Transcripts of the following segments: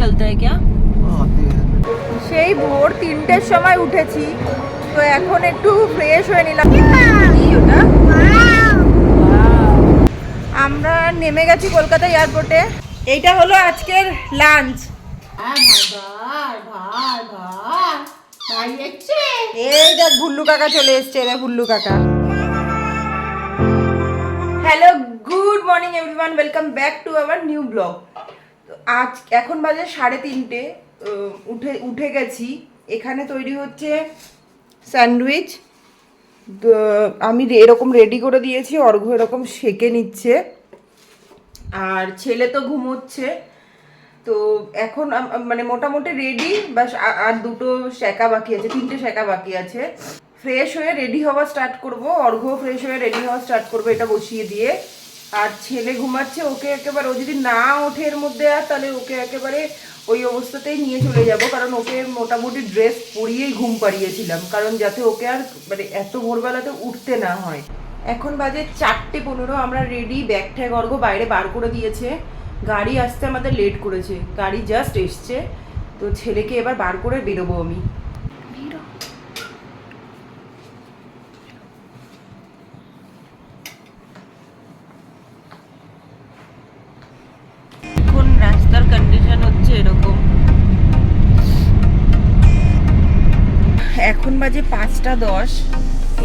निकलता है क्या आते हैं সেই ভোর তিনটের সময় উঠেছি তো এখন একটু ফ্রেশ হয়ে নিলাম কি ওটা আমরা নেমে গেছি কলকাতা এয়ারপোর্টে এইটা হলো আজকের লাঞ্চ এই দেখ ভুল্লু কাকা চলে এসছে দেখ ভুল্লু কাকা hello good morning everyone welcome back to our new blog তো আজ, এখন বাজে সাড়ে তিনটে উঠে উঠে গেছি। এখানে তৈরি হচ্ছে স্যান্ডউইচ। আমি এরকম রেডি করে দিয়েছি অর্ঘ এরকম সেকে নিচ্ছে। আর ছেলে তো ঘুমোচ্ছে। তো এখন মানে মোটামুটি রেডি, বাস আর দুটো শেখা বাকি আছে, তিনটে শেখা বাকি আছে। ফ্রেশ হয়ে রেডি হওয়া স্টার্ট করব অর্ঘ ফ্রেশ হয়ে রেডি হওয়া স্টার্ট করব, এটা বসিয়ে দিয়ে। আর ছেলে ঘুমাচ্ছে, ওকে একেবারে, ও যদি না ওঠে এর মধ্যে আর, তাহলে ওকে একেবারে ওই অবস্থাতেই নিয়ে চলে যাব, কারণ ওকে মোটামুটি ড্রেস পরিয়েই ঘুম পাড়িয়েছিলাম, কারণ যাতে ওকে আর মানে এত ভোরবেলাতে উঠতে না হয়। এখন বাজে চারটে পনেরো, আমরা রেডি ব্যাগ ট্যাগ অর্ঘ বাইরে বার করে দিয়েছে। গাড়ি আসতে আমাদের লেট করেছে, গাড়ি জাস্ট এসছে, তো ছেলেকে এবার বার করে বেরোবো আমি। বাজে পাঁচটা দশ।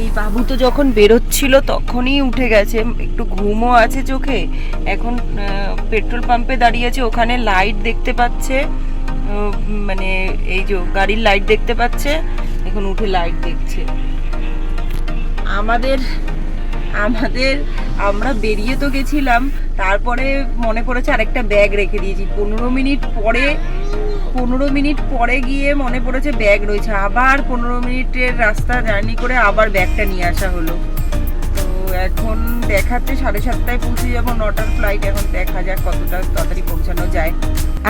এই বাবু তো যখন বেরোচ্ছিল তখনই উঠে গেছে। একটু ঘুমও আছে চোখে। এখন পেট্রোল পাম্পে দাঁড়িয়ে আছে, ওখানে লাইট দেখতে পাচ্ছে। মানে এই যে গাড়ির লাইট দেখতে পাচ্ছে। এখন উঠে লাইট দেখছে। আমাদের আমাদের, আমরা বেরিয়ে তো গেছিলাম। তারপরে মনে পড়েছে আরেকটা ব্যাগ রেখে দিয়েছি। পনেরো মিনিট পরে পনেরো মিনিট পরে গিয়ে মনে পড়েছে ব্যাগ রয়েছে। আবার পনেরো মিনিটের রাস্তা জার্নি করে আবার ব্যাগটা নিয়ে আসা হলো। এখন দেখাতে সাড়ে সাতটায় পৌঁছে যাব নটার ফ্লাইট এখন দেখা যাক কতটা তাড়াতাড়ি পৌঁছানো যায়।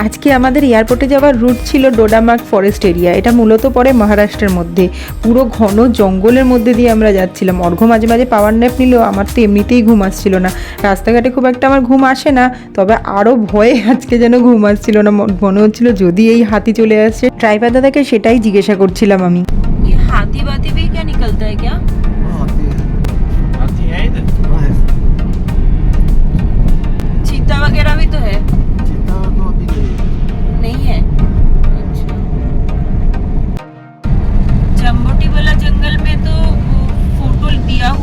আজকে আমাদের এয়ারপোর্টে যাওয়ার রুট ছিল ডোডামার্ক ফরেস্ট এরিয়া এটা মূলত পড়ে মহারাষ্ট্রের মধ্যে। পুরো ঘন জঙ্গলের মধ্যে দিয়ে আমরা যাচ্ছিলাম। অর্ঘ মাঝে মাঝে পাওয়ার ন্যাপ নিলেও আমার তো এমনিতেই ঘুম আসছিল না। রাস্তাঘাটে খুব একটা আমার ঘুম আসে না তবে আরও ভয়ে আজকে যেন ঘুম আসছিল না। মনে হচ্ছিল যদি এই হাতি চলে আসছে ড্রাইভার দাদাকে সেটাই জিজ্ঞাসা করছিলাম আমি। হাতি বাতি কে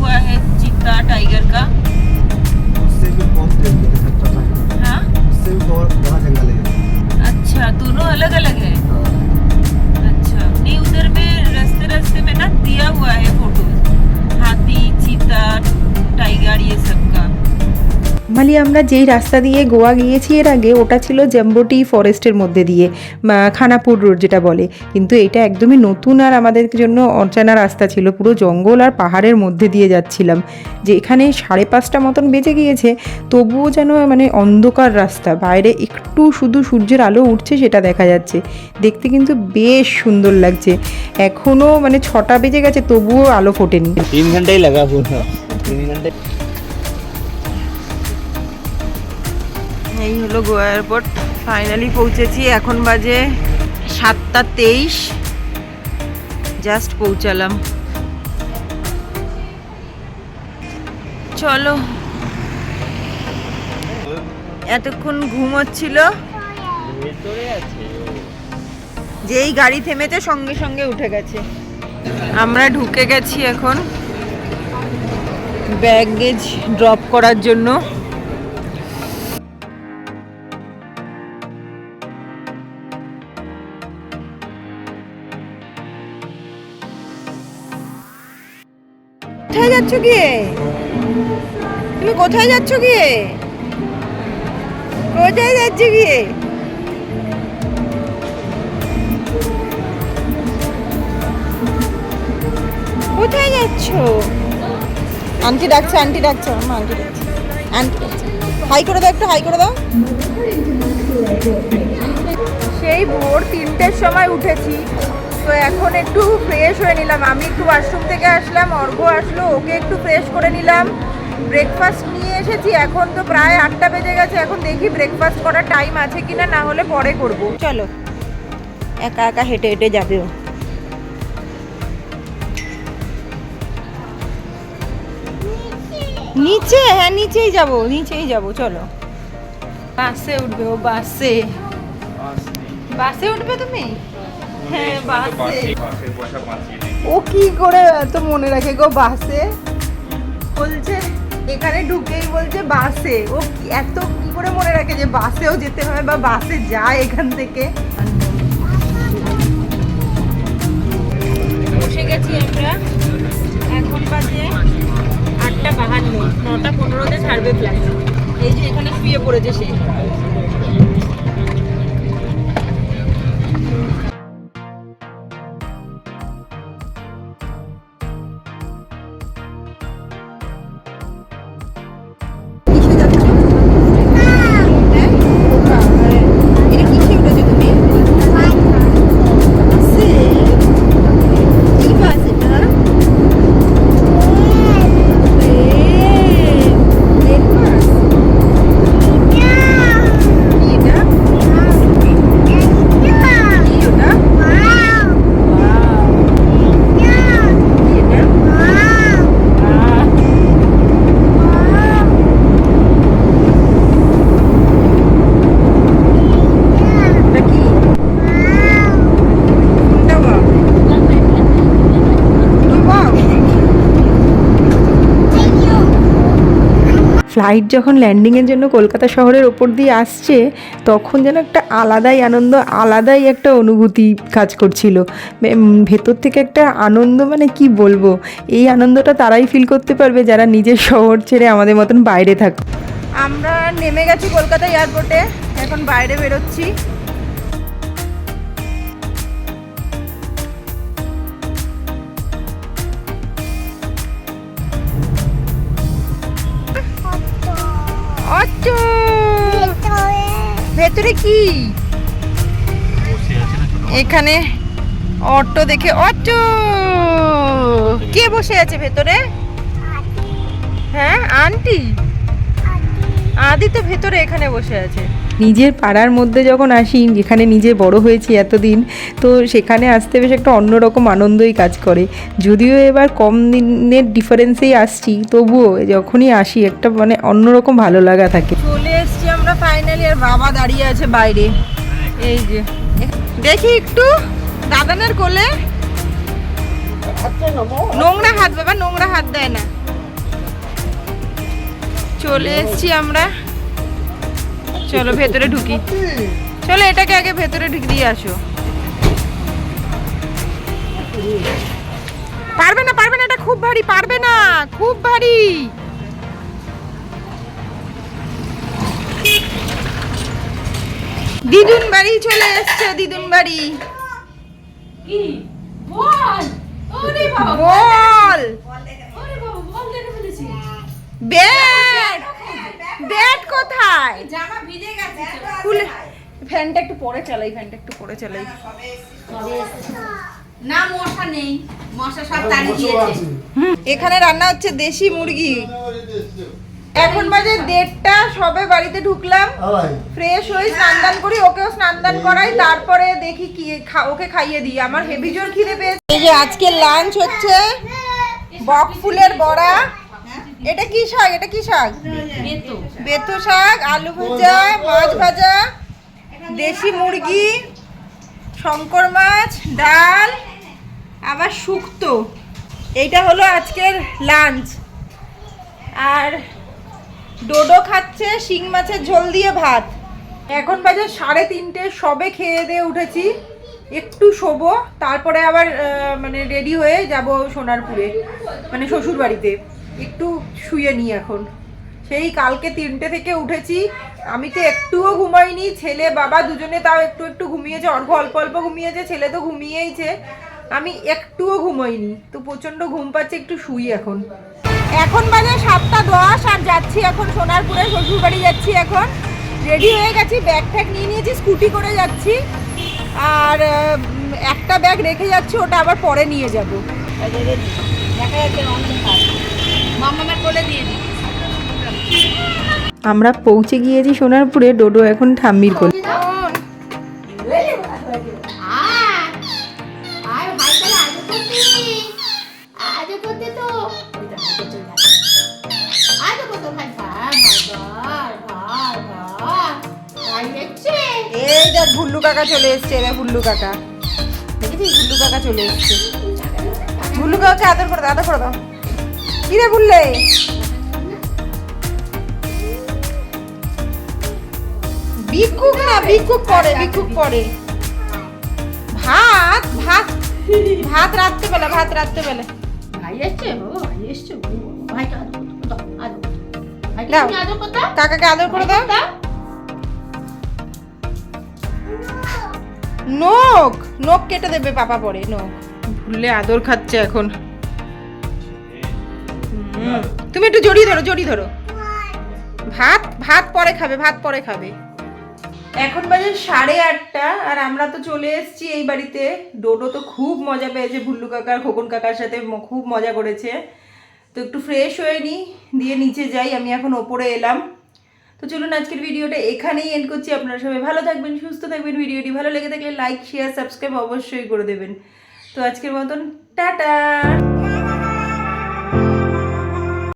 हुआ है चीता टाइगर का। उससे भी बहुत हाँ उससे भी बहुत बड़ा जंगल है। अच्छा दोनों अलग अलग है? हाँ। अच्छा नहीं उधर में रास्ते रास्ते में ना दिया हुआ है फ़ोटो। हाथी चीता टाइगर ये सब का। মানে আমরা যেই রাস্তা দিয়ে গোয়া গিয়েছি এর আগে, ওটা ছিল জম্বোটি ফরেস্টের মধ্যে দিয়ে খানাপুর রোড যেটা বলে। কিন্তু এটা একদমই নতুন আর আমাদের জন্য অচেনা রাস্তা ছিল। পুরো জঙ্গল আর পাহাড়ের মধ্যে দিয়ে যাচ্ছিলাম। যে এখানে সাড়ে পাঁচটা মতন বেজে গিয়েছে, তবুও যেন মানে অন্ধকার রাস্তা। বাইরে একটু শুধু সূর্যের আলো উঠছে সেটা দেখা যাচ্ছে। দেখতে কিন্তু বেশ সুন্দর লাগছে। এখনও মানে ছটা বেজে গেছে, তবুও আলো ফোটেনি। তিন ঘন্টাই লাগা তিন ঘন্টায় এই হলো গোয়া এয়ারপোর্ট। ফাইনালি পৌঁছেছি, এখন বাজে সাতটা তেইশ। জাস্ট পৌঁছালাম। চলো। এতক্ষণ ঘুম হচ্ছিল। যেই গাড়ি থেমেছে, সঙ্গে সঙ্গে উঠে গেছে। আমরা ঢুকে গেছি এখন। ব্যাগেজ ড্রপ করার জন্য। কোথায় যাচ্ছ গিয়ে? তুমি কোথায় যাচ্ছ গিয়ে? কোথায় যাচ্ছ গিয়ে? কোথায় যাচ্ছ? আন্টি ডাকছে আন্টি ডাকছে আমার আন্টি ডাকছে আন্টি হাই করে দাও একটু হাই করে দাও। সেই ভোর তিনটের সময় উঠেছি। তো এখন একটু ফ্রেশ হয়ে নিলাম। আমি একটু ওয়াশরুম থেকে আসলাম অর্ঘ আসলো ওকে একটু ফ্রেশ করে নিলাম। ব্রেকফাস্ট নিয়ে এসেছি এখন তো প্রায় আটটা বেজে গেছে এখন দেখি ব্রেকফাস্ট করার টাইম আছে কিনা না হলে পরে করব। চলো একা একা হেঁটে হেঁটে যাবে নিচে হ্যাঁ নিচেই যাব নিচেই যাব চলো। বাসে উঠবে ও বাসে। বাসে উঠবে তুমি? হ্যাঁ বাসে। ও কি করে এত মনে রাখে গো বাসে? বলছে এখানে ঢুকেই বলছে বাসে। ও কি- এত কি করে মনে রাখে যে বাসেও যেতে হয় বা বাসে যায় এখান থেকে? বসে গেছি আমরা। এখন বাজে আটটা বাহান্ন নটা পনেরোতে ছাড়বে ফ্লাইট এই যে এখানে শুয়ে পড়েছে সে। ফ্লাইট যখন ল্যান্ডিংয়ের জন্য কলকাতা শহরের ওপর দিয়ে আসছে, তখন যেন একটা আলাদাই আনন্দ, আলাদাই একটা অনুভূতি কাজ করছিল। ভেতর থেকে একটা আনন্দ মানে কি বলব? এই আনন্দটা তারাই ফিল করতে পারবে যারা নিজের শহর ছেড়ে আমাদের মতন বাইরে থাকে আমরা নেমে গেছি কলকাতা এয়ারপোর্টে এখন বাইরে বেরোচ্ছি। ভেতরে কি? এখানে অটো দেখে অটো! কে বসে আছে ভেতরে? হ্যাঁ আন্টি। আদি তো ভেতরে এখানে বসে আছে। নিজের পাড়ার মধ্যে যখন আসি, যেখানে নিজে বড় হয়েছি এতদিন, তো সেখানে আসতে বেশ একটা অন্যরকম আনন্দই কাজ করে। যদিও এবার কম দিনের ডিফারেন্সেই আসছি, তবুও যখনই আসি একটা মানে অন্যরকম ভালো লাগা থাকে। চলে এসছি আমরা ফাইনালি আর বাবা দাঁড়িয়ে আছে বাইরে। এই যে, দেখি একটু, দাদানের কোলে। নোংরা হাত, বাবা নোংরা হাত দেয় না। চলে এসছি আমরা। চলো ভেতরে ঢুকি। চলো এটাকে আগে ভেতরে ঢুকি দিয়ে আসো। পারবে না পারবে না এটা খুব ভারী পারবে না খুব ভারী। দিদুন বাড়ি চলে এসছে দিদুন বাড়ি। বল! ব্যাট ব্যাট কোথায়? খুলে ফ্যানটা একটু পরে চালাই ফ্যানটা একটু পরে চালাই। না মশা নেই। মশা সব তাড়িয়ে দিয়েছে। এখানে রান্না হচ্ছে দেশি মুরগি। এখন বাজে দেড়টা সবে বাড়িতে ঢুকলাম। ফ্রেশ হয়ে। স্নান দান করি ওকেও স্নান দান করাই তারপরে দেখি কি ওকে খাইয়ে দিই। আমার হেভি জোর খিদে পেয়েছে। এই যে আজকে লাঞ্চ হচ্ছে বক ফুলের বড়া। এটা কি শাক? এটা কি শাক? বেতো। শাক আলু ভাজা মাছ ভাজা দেশি মুরগি শঙ্কর মাছ ডাল আবার শুক্তো। এইটা হলো আজকের লাঞ্চ আর ডোডো খাচ্ছে শিং মাছের ঝোল দিয়ে ভাত। এখন বাজে সাড়ে তিনটে সবে খেয়ে দিয়ে উঠেছি। একটু শোবো তারপরে আবার মানে রেডি হয়ে যাব সোনারপুরে মানে শ্বশুর বাড়িতে একটু শুয়ে নিই এখন। সেই কালকে তিনটে থেকে উঠেছি। আমি তো একটুও ঘুমাইনি। ছেলে, বাবা দুজনে তাও একটু একটু ঘুমিয়েছে। অল্প অল্প অল্প ঘুমিয়েছে। ছেলে তো ঘুমিয়েইছে। আমি একটুও ঘুমাইনি। তো প্রচণ্ড ঘুম পাচ্ছে, একটু শুই এখন। এখন বাজে সাতটা দশ আর যাচ্ছি এখন সোনারপুরে শ্বশুর বাড়ি যাচ্ছি এখন। রেডি হয়ে গেছি, ব্যাগ ট্যাগ নিয়ে নিয়েছি, স্কুটি করে যাচ্ছি। আর একটা ব্যাগ রেখে যাচ্ছি, ওটা আবার পরে নিয়ে যাব। দেখা যাচ্ছে মামামের কোলে দিয়ে দিই। আমরা পৌঁছে গিয়েছি সোনারপুরে ডোডো এখন ঠাম্মির কোলে। এই দেখ ভুল্লু কাকা চলে এসছে এবার ভুল্লু কাকা। দেখেছিস? ভুল্লু কাকা চলে এসছে। ভুল্লু কাকাকে আদর করে দাও আদর করে দাও। কি রে ভুললে ভিক্ষুক না ভিক্ষুক করে ভিক্ষুক করে। ভাত ভাত ভাত রাত্রেবেলা ভাত রাত্রেবেলা। ভাই এসছে? ভাই এসছে। আদর কাকাকে আদর করে দাও। নোক নোক কেটে দেবে পাপা পরে নোক ভুললে আদর খাচ্ছে এখন। তুমি একটু জড়িয়ে ধরো জড়িয়ে ধরো। ভাত ভাত পরে খাবে ভাত পরে খাবে। এখন বাজে সাড়ে আটটা আর আমরা তো চলে এসেছি এই বাড়িতে। ডোডো তো খুব মজা পেয়েছে ভুল্লু কাকার খোকন কাকার সাথে খুব মজা করেছে। তো একটু ফ্রেশ হয়ে নিই দিয়ে নিচে যাই আমি এখন ওপরে এলাম। তো চলুন আজকের ভিডিওটা এখানেই এন্ড করছি। আপনারা সবাই ভালো থাকবেন সুস্থ থাকবেন। ভিডিওটি ভালো লেগে থাকলে লাইক শেয়ার সাবস্ক্রাইব অবশ্যই করে দেবেন। তো আজকের মতন টাটা!